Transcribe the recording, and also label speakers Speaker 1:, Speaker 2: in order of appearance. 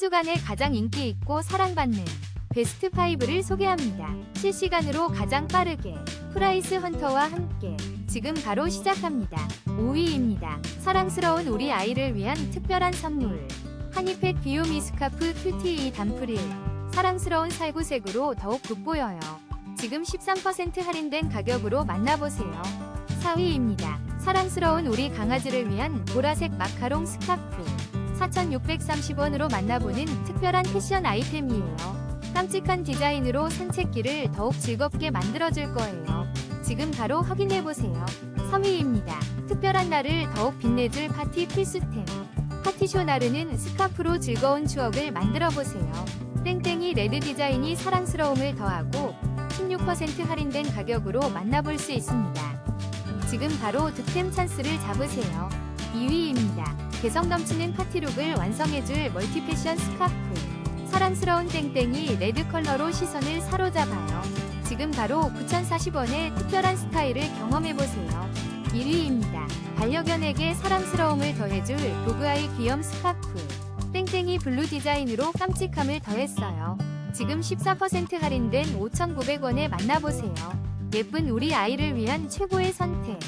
Speaker 1: 주간에 가장 인기 있고 사랑받는 베스트 5를 소개합니다. 실시간으로 가장 빠르게 프라이스 헌터와 함께 지금 바로 시작합니다. 5위입니다. 사랑스러운 우리 아이를 위한 특별한 선물. 하니펫 비오미 스카프 큐티2 단프릴. 사랑스러운 살구색으로 더욱 돋보여요. 지금 13% 할인된 가격으로 만나보세요. 4위입니다. 사랑스러운 우리 강아지를 위한 보라색 마카롱 스카프. 4,630원으로 만나보는 특별한 패션 아이템이에요. 깜찍한 디자인으로 산책길을 더욱 즐겁게 만들어줄 거예요. 지금 바로 확인해보세요. 3위입니다. 특별한 날을 더욱 빛내줄 파티 필수템. 파티쇼 나르는 스카프로 즐거운 추억을 만들어보세요. 땡땡이 레드 디자인이 사랑스러움을 더하고 16% 할인된 가격으로 만나볼 수 있습니다. 지금 바로 득템 찬스를 잡으세요. 2위입니다. 개성 넘치는 파티룩을 완성해줄 멀티 패션 스카프. 사랑스러운 땡땡이 레드 컬러로 시선을 사로잡아요. 지금 바로 9,040원의 특별한 스타일을 경험해보세요. 1위입니다. 반려견에게 사랑스러움을 더해줄 도그아이 귀염 스카프. 땡땡이 블루 디자인으로 깜찍함을 더했어요. 지금 14% 할인된 5,900원에 만나보세요. 예쁜 우리 아이를 위한 최고의 선택.